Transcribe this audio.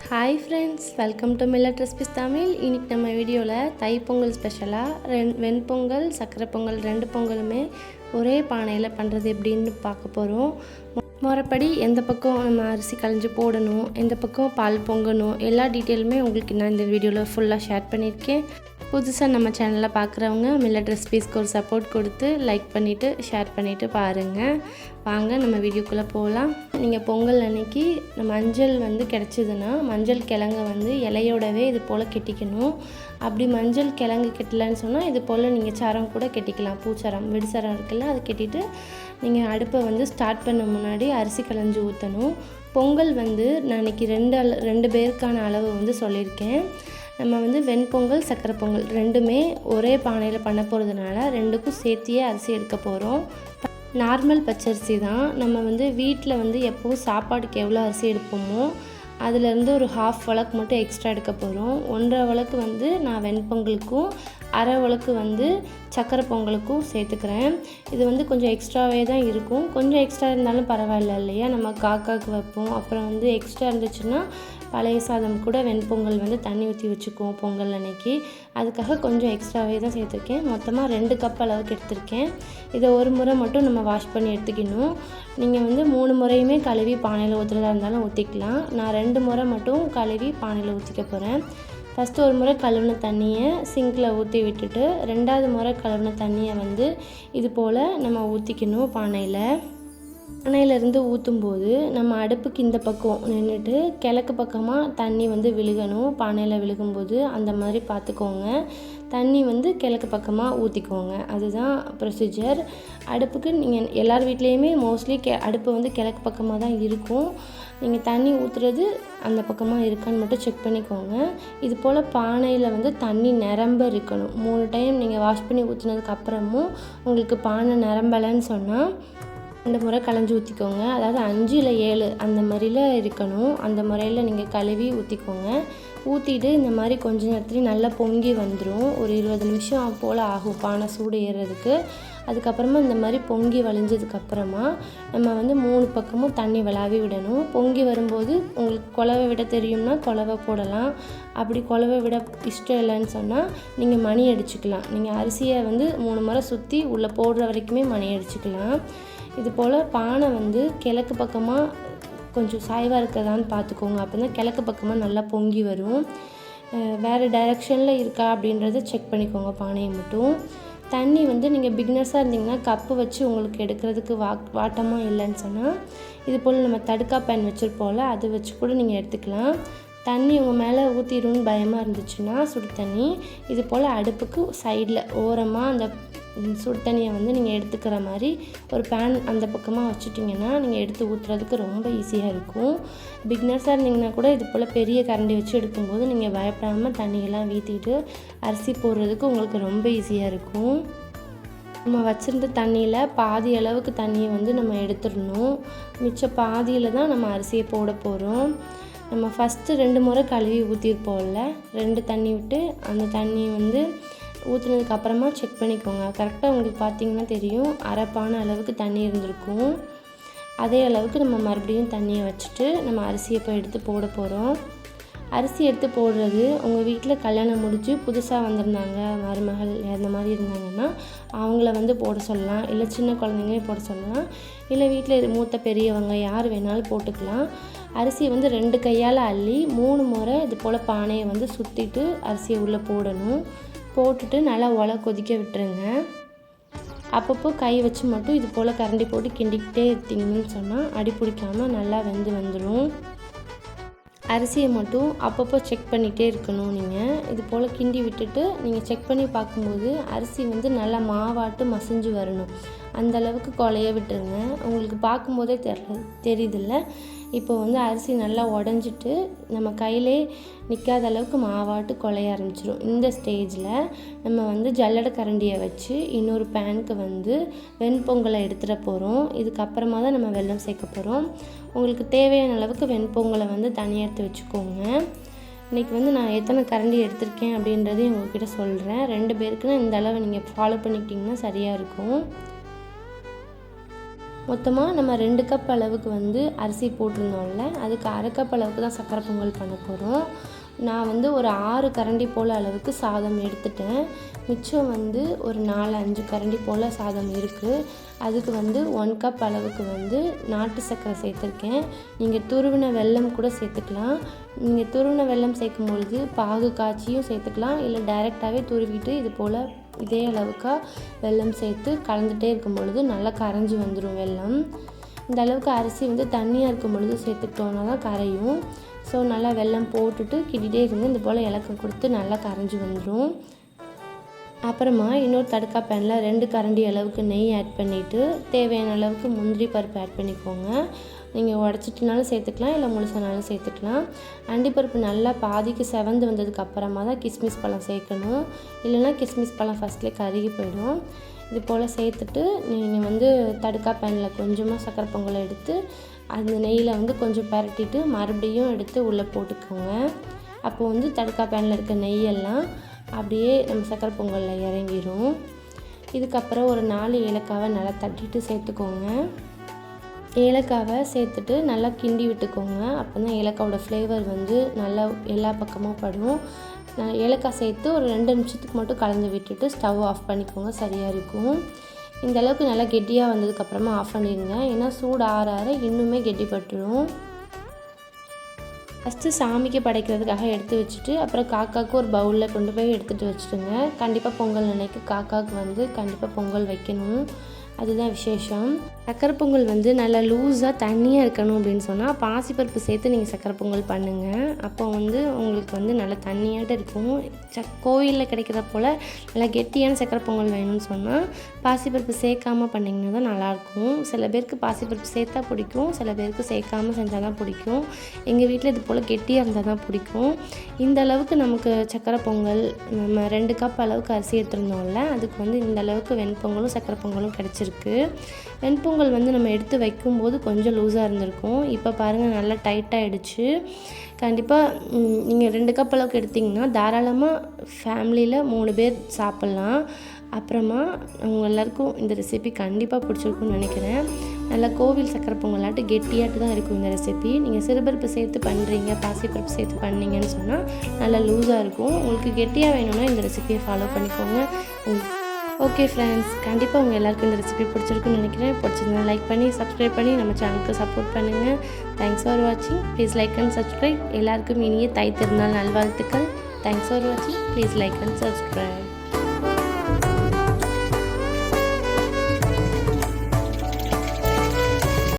Hi friends welcome to millet recipes Tamil இன்னைக்கு நம்ம வீடியோவில் தைப்பொங்கல் ஸ்பெஷலாக ரெண் வெண்பொங்கல் சக்கரை பொங்கல் ரெண்டு பொங்கலுமே ஒரே பானையில் பண்ணுறது எப்படின்னு பார்க்க போகிறோம் முறைப்படி எந்த பக்கம் நம்ம அரிசி களைஞ்சு போடணும் எந்த பக்கம் பால் பொங்கணும் எல்லா டீட்டெயிலுமே உங்களுக்கு நான் இந்த வீடியோவில் ஃபுல்லாக ஷேர் பண்ணியிருக்கேன். புதுசாக நம்ம சேனலில் பார்க்குறவங்க மில்லட் ரெசிபிஸ்க்கு ஒரு சப்போர்ட் கொடுத்து லைக் பண்ணிவிட்டு ஷேர் பண்ணிவிட்டு பாருங்கள் வாங்க நம்ம வீடியோக்குள்ளே போகலாம் நீங்கள் பொங்கல் அன்னைக்கு மஞ்சள் வந்து கிடச்சிதுன்னா மஞ்சள் கிழங்க வந்து இலையோடவே இது போல் கெட்டிக்கணும். அப்படி மஞ்சள் கிழங்கு கெட்டலன்னு சொன்னால் இது போல் நீங்கள் சரம் கூட கெட்டிக்கலாம். பூச்சரம் விடுசரம் இருக்குல்ல அதை கெட்டிட்டு நீங்கள் அடுப்பை வந்து ஸ்டார்ட் பண்ண முன்னாடி அரிசி களைஞ்சி ஊற்றணும் பொங்கல் வந்து நான் இன்றைக்கி ரெண்டு அள ரெண்டு பேருக்கான அளவு வந்து சொல்லியிருக்கேன். நம்ம வந்து வெண்பொங்கல் சக்கரை பொங்கல் ரெண்டுமே ஒரே பானையில் பண்ண போகிறதுனால ரெண்டுக்கும் சேர்த்தியே அரிசி எடுக்க போகிறோம் நார்மல் பச்சரிசி தான். நம்ம வந்து வீட்டில் வந்து எப்போவும் சாப்பாடுக்கு எவ்வளோ அரிசி எடுப்போமோ அதுலேருந்து ஒரு ஹாஃப் வழக்கு மட்டும் எக்ஸ்ட்ரா எடுக்க போகிறோம் ஒன்றரை வழக்கு வந்து நான் வெண்பொங்கலுக்கும் அரை உலக்கு வந்து சக்கரை பொங்கலுக்கும் சேர்த்துக்கிறேன். இது வந்து கொஞ்சம் எக்ஸ்ட்ராவே தான் இருக்கும். கொஞ்சம் எக்ஸ்ட்ரா இருந்தாலும் பரவாயில்ல இல்லையா? நம்ம காக்காவுக்கு வைப்போம். அப்புறம் வந்து எக்ஸ்ட்ரா இருந்துச்சுன்னா பழைய சாதம் கூட வெண்பொங்கல் வந்து தண்ணி ஊற்றி வச்சுக்குவோம் பொங்கல் அன்னைக்கு. அதுக்காக கொஞ்சம் எக்ஸ்ட்ராவே தான் சேர்த்துருக்கேன். மொத்தமாக ரெண்டு கப் அளவுக்கு எடுத்திருக்கேன். இதை ஒரு முறை மட்டும் நம்ம வாஷ் பண்ணி எடுத்துக்கணும். நீங்கள் வந்து மூணு முறையுமே கழுவி பானையில் ஊற்றுறதா இருந்தாலும் ஊற்றிக்கலாம் நான் ரெண்டு முறை மட்டும் கழுவி பானையில் ஊற்றிக்க போகிறேன் ஃபஸ்ட்டு ஒரு முறை கழுவின தண்ணியை சிங்கில் ஊற்றி விட்டுட்டு ரெண்டாவது முறை கழுவின தண்ணியை வந்து இது போல் நம்ம ஊற்றிக்கணும் பானையில். பானையிலேருந்து ஊற்றும்போது நம்ம அடுப்புக்கு இந்த பக்கம் நின்றுட்டு கிழக்கு பக்கமாக தண்ணி வந்து விழுகணும். பானையில் விழுகும்போது அந்த மாதிரி பார்த்துக்கோங்க. தண்ணி வந்து கிழக்கு பக்கமாக ஊற்றிக்கோங்க அதுதான் ப்ரொசீஜர் அடுப்புக்கு நீங்கள் எல்லார் வீட்லேயுமே மோஸ்ட்லி கெ அடுப்பு வந்து கிழக்கு பக்கமாக தான் இருக்கும். நீங்கள் தண்ணி ஊற்றுறது அந்த பக்கமாக இருக்கான்னு மட்டும் செக் பண்ணிக்கோங்க. இது போல் பானையில் வந்து தண்ணி நிரம்ப இருக்கணும். மூணு டைம் நீங்கள் வாஷ் பண்ணி ஊற்றினதுக்கப்புறமும் உங்களுக்கு பானை நிரம்பலைன்னு சொன்னால் ரெண்டு முறை களைஞ்சி ஊற்றிக்கோங்க அதாவது அஞ்சு இல்லை ஏழு அந்த மாதிரியில் இருக்கணும். அந்த முறையில் நீங்கள் கழுவி ஊற்றிக்கோங்க ஊற்றிட்டு இந்த மாதிரி கொஞ்ச நேரத்துலேயும் நல்லா பொங்கி வந்துடும் ஒரு இருபது நிமிஷம் போல் ஆகும் பானை சூடு ஏறுறதுக்கு. அதுக்கப்புறமா இந்த மாதிரி பொங்கி வழிஞ்சதுக்கப்புறமா நம்ம வந்து மூணு பக்கமும் தண்ணி விளாவி விடணும். பொங்கி வரும்போது உங்களுக்கு குழவை விட தெரியும்னா குழவை போடலாம். அப்படி குழவை விட இஷ்டம் இல்லைன்னு சொன்னால் நீங்கள் மணி அடிச்சுக்கலாம். நீங்கள் அரிசியை வந்து மூணு முறை சுற்றி உள்ளே போடுற வரைக்குமே மணி அடிச்சுக்கலாம். இது போல் பானை வந்து கிழக்கு பக்கமாக கொஞ்சம் சாய்வாக இருக்கிறதான்னு பார்த்துக்கோங்க. அப்போ தான் கிழக்கு பக்கமாக நல்லா பொங்கி வரும். வேறு டைரெக்ஷனில் இருக்கா அப்படின்றத செக் பண்ணிக்கோங்க பானையை மட்டும். தண்ணி வந்து நீங்கள் பிக்னஸாக இருந்தீங்கன்னா கப்பு வச்சு உங்களுக்கு எடுக்கிறதுக்கு வா வாட்டமாக இல்லைன்னு சொன்னால் இது போல் நம்ம தடுக்கா பேன் வச்சுருப்போம்ல அது வச்சு கூட நீங்கள் எடுத்துக்கலாம். தண்ணி உங்கள் மேலே ஊற்றிடும்னு பயமாக இருந்துச்சுன்னா சுடு தண்ணி. இது போல் அடுப்புக்கு சைடில் ஓரமாக அந்த சுடு தண்ணியை வந்து நீங்கள் எடுத்துக்கிற மாதிரி ஒரு பேன் அந்த பக்கமாக வச்சுட்டிங்கன்னா நீங்கள் எடுத்து ஊற்றுறதுக்கு ரொம்ப ஈஸியாக இருக்கும். பிக்னர்ஸாக இருந்தீங்கன்னா கூட இது போல் பெரிய கரண்டி வச்சு எடுக்கும்போது நீங்கள் பயப்படாமல் தண்ணியெல்லாம் வீற்றிட்டு அரிசி போடுறதுக்கு உங்களுக்கு ரொம்ப ஈஸியாக இருக்கும். நம்ம வச்சுருந்த தண்ணியில் பாதி அளவுக்கு தண்ணியை வந்து நம்ம எடுத்துடணும். மிச்ச பாதியில் தான் நம்ம அரிசியை போட போகிறோம் நம்ம ஃபஸ்ட்டு ரெண்டு முறை கழுவி ஊற்றிருப்போம்ல ரெண்டு தண்ணி விட்டு அந்த தண்ணி வந்து ஊற்றுனதுக்கு அப்புறமா செக் பண்ணிக்கோங்க. கரெக்டாக உங்களுக்கு பார்த்தீங்கன்னா தெரியும். அரைப்பான அளவுக்கு தண்ணி இருந்திருக்கும். அதே அளவுக்கு நம்ம மறுபடியும் தண்ணியை வச்சுட்டு நம்ம அரிசியை போய் எடுத்து போட போகிறோம் அரிசி எடுத்து போடுறது உங்கள் வீட்டில் கல்யாணம் முடித்து புதுசாக வந்திருந்தாங்க மருமகள் அந்த மாதிரி இருந்தாங்கன்னா அவங்கள வந்து போட சொல்லலாம். இல்லை சின்ன குழந்தைங்களையும் போட சொல்லலாம். இல்லை வீட்டில் மூத்த பெரியவங்க யார் வேணாலும் போட்டுக்கலாம். அரிசியை வந்து ரெண்டு கையால் அள்ளி மூணு முறை இது போல் பானையை வந்து சுற்றிட்டு அரிசியை உள்ளே போடணும். போட்டுட்டு நல்லா ஒலை கொதிக்க விட்டுருங்க. அப்பப்போ கை வச்சு மட்டும் இது போல் கரண்டி போட்டு கிண்டிக்கிட்டே இருந்தீங்கன்னு சொன்னால் அடி பிடிக்காமல் நல்லா வெந்து வந்துடும் அரிசியை மட்டும் அப்பப்போ செக் பண்ணிகிட்டே இருக்கணும் நீங்கள் இது போல் கிண்டி விட்டுட்டு நீங்கள் செக் பண்ணி பார்க்கும்போது அரிசி வந்து நல்லா மாவாட்டு மசிஞ்சு வரணும். அந்த அளவுக்கு குழைய விட்டுருங்க. உங்களுக்கு பார்க்கும்போதே தெரியல தெரியுதில்ல. இப்போ வந்து அரிசி நல்லா உடஞ்சிட்டு நம்ம கையிலே நிற்காத அளவுக்கு மாவாட்டு குழைய ஆரம்பிச்சிடும் இந்த ஸ்டேஜில் நம்ம வந்து ஜல்லடை கரண்டியை வச்சு இன்னொரு பேனுக்கு வந்து வெண்பொங்கலை எடுத்துகிட போகிறோம் இதுக்கப்புறமா தான் நம்ம வெல்லம் சேர்க்க போகிறோம் உங்களுக்கு தேவையான அளவுக்கு வெண்பொங்கலை வந்து தனியாக எடுத்து வச்சுக்கோங்க. இன்றைக்கி வந்து நான் எத்தனை கரண்டி எடுத்திருக்கேன் அப்படின்றதையும் உங்கள்கிட்ட சொல்கிறேன் ரெண்டு பேருக்குன்னா இந்த அளவு நீங்கள் ஃபாலோ பண்ணிக்கிட்டிங்கன்னா சரியாக இருக்கும். மொத்தமாக நம்ம ரெண்டு கப் அளவுக்கு வந்து அரிசி போட்டிருந்தோம்ல அதுக்கு அரை கப் அளவுக்கு தான் சக்கரை பொங்கல் பண்ண போகிறோம் நான் வந்து ஒரு ஆறு கரண்டி போல் அளவுக்கு சாதம் எடுத்துட்டேன். மிச்சம் வந்து ஒரு நாலு அஞ்சு கரண்டி போல் சாதம் இருக்குது அதுக்கு வந்து ஒன் கப் அளவுக்கு வந்து நாட்டு சர்க்கரை சேர்த்துருக்கேன். நீங்கள் துருவின வெல்லம் கூட சேர்த்துக்கலாம். நீங்கள் துருவின வெல்லம் சேர்க்கும் பொழுது பாகு காய்ச்சியும் சேர்த்துக்கலாம். இல்லை டைரெக்டாகவே துருவிட்டு இது போல் இதே அளவுக்கு வெல்லம் சேர்த்து கலந்துகிட்டே இருக்கும் பொழுது நல்லா கரைஞ்சி வந்துடும் வெல்லம். இந்த அளவுக்கு அரிசி வந்து தண்ணியாக இருக்கும் பொழுது சேர்த்துக்கிட்டோன்னா தான் கரையும். ஸோ நல்லா வெல்லம் போட்டுட்டு கிட்டிகிட்டே இருந்து இந்த போல் இலக்கம் கொடுத்து நல்லா கரைஞ்சி வந்துடும் அப்புறமா இன்னொரு தடுக்கா பேனில் ரெண்டு கரண்டி அளவுக்கு நெய் ஆட் பண்ணிவிட்டு தேவையான அளவுக்கு முந்திரி பருப்பு ஆட் பண்ணிக்கோங்க. நீங்கள் உடச்சிட்டுனாலும் சேர்த்துக்கலாம் இல்லை முழுசானாலும் சேர்த்துக்கலாம். அண்டிப்பருப்பு நல்லா பாதிக்கு செவந்து வந்ததுக்கு அப்புறமா தான் கிஸ்மிஸ் பழம் சேர்க்கணும். இல்லைன்னா கிஸ்மிஸ் பழம் ஃபஸ்ட்லேயே கருகி போயிடும். இது போல் சேர்த்துட்டு நீங்கள் வந்து தடுக்கா பேனில் கொஞ்சமாக சக்கரை பொங்கலை எடுத்து அந்த நெய்யில் வந்து கொஞ்சம் பரட்டிட்டு மறுபடியும் எடுத்து உள்ளே போட்டுக்கோங்க. அப்போ வந்து தடுக்கா பேனில் இருக்க நெய்யெல்லாம் அப்படியே நம்ம சக்கரை பொங்கலில் இறங்கிடும் இதுக்கப்புறம் ஒரு நாலு ஏலக்காவை நல்லா தட்டிட்டு சேர்த்துக்கோங்க. ஏலக்காவை சேர்த்துட்டு நல்லா கிண்டி விட்டுக்கோங்க. அப்போ தான் ஏலக்காவோட ஃப்ளேவர் வந்து நல்லா எல்லா பக்கமும் படும். நான் ஏலக்காய் சேர்த்து ஒரு ரெண்டு நிமிஷத்துக்கு மட்டும் கலந்து விட்டுட்டு ஸ்டவ் ஆஃப் பண்ணிக்கோங்க. சரியாக இருக்கும். இந்த அளவுக்கு நல்லா கெட்டியாக வந்ததுக்கப்புறமா ஆஃப் பண்ணிடுங்க. ஏன்னா சூடு ஆற ஆற இன்னுமே கெட்டிப்பட்டுடும் ஃபஸ்ட்டு சாமிக்கு படைக்கிறதுக்காக எடுத்து வச்சுட்டு அப்புறம் காக்காவுக்கு ஒரு பவுலில் கொண்டு போய் எடுத்துகிட்டு வச்சுட்டுங்க கண்டிப்பாக பொங்கல் நினைக்கு காக்காவுக்கு வந்து கண்டிப்பாக பொங்கல் வைக்கணும். அதுதான் விசேஷம். சக்கரை பொங்கல் வந்து நல்லா லூஸாக தண்ணியாக இருக்கணும் அப்படின்னு சொன்னால் பாசிப்பருப்பு சேர்த்து நீங்கள் சக்கரை பொங்கல் பண்ணுங்கள் அப்போ வந்து உங்களுக்கு வந்து நல்லா தண்ணியாட்ட இருக்கும். சக் கோயிலில் கிடைக்கிற போல் நல்லா கெட்டியான சக்கரை பொங்கல் வேணும்னு சொன்னால் பாசிப்பருப்பு சேர்க்காமல் பண்ணிங்கன்னா தான் நல்லாயிருக்கும். சில பேருக்கு பாசிப்பருப்பு சேர்த்தா பிடிக்கும். சில பேருக்கு சேர்க்காமல் செஞ்சால் தான் பிடிக்கும். எங்கள் வீட்டில் இது போல் கெட்டியாக இருந்தால் தான் பிடிக்கும். இந்த அளவுக்கு நமக்கு சக்கரை பொங்கல் நம்ம ரெண்டு கப் அளவுக்கு அரிசி எடுத்துருந்தோம்ல அதுக்கு வந்து இந்த அளவுக்கு வெண்பொங்கலும் சக்கரை பொங்கலும் கிடச்சிருக்கு. வெண்பொங்கல் வந்து நம்ம எடுத்து வைக்கும்போது கொஞ்சம் லூஸாக இருந்திருக்கும். இப்போ பாருங்கள் நல்லா டைட்டாகிடுச்சு கண்டிப்பாக நீங்கள் ரெண்டு கப் அளவுக்கு எடுத்திங்கன்னா தாராளமாக ஃபேமிலியில் மூணு பேர் சாப்பிட்லாம். அப்புறமா அவங்க எல்லாருக்கும் இந்த ரெசிபி கண்டிப்பாக பிடிச்சிருக்குன்னு நினைக்கிறேன். நல்லா கோவில் சக்கரை பொங்கலாட்டு கெட்டியாட்டு தான் இருக்கும் இந்த ரெசிபி நீங்கள் சிறுபருப்பு சேர்த்து பண்ணுறீங்க பாசிப்பருப்பு சேர்த்து பண்ணீங்கன்னு சொன்னால் நல்லா லூஸாக இருக்கும். உங்களுக்கு கெட்டியாக வேணும்னா இந்த ரெசிபியை ஃபாலோ பண்ணிக்கோங்க. உங்களுக்கு ஓகே ஃப்ரெண்ட்ஸ் கண்டிப்பாக உங்கள் எல்லாருக்கும் இந்த ரெசிபி பிடிச்சிருக்குன்னு நினைக்கிறேன். பிடிச்சிருந்தா லைக் பண்ணி சப்ஸ்கிரைப் பண்ணி நம்ம சேனலுக்கு சப்போர்ட் பண்ணுங்கள் தேங்க்ஸ் ஃபார் வாட்சிங் ப்ளீஸ் லைக் அண்ட் சப்ஸ்கிரைப் எல்லாருக்கும் இனிய தை திருநாள் நல்வாழ்த்துக்கள். தேங்க்ஸ் ஃபார் வாட்சிங் ப்ளீஸ் லைக் அண்ட் சப்ஸ்கிரைப்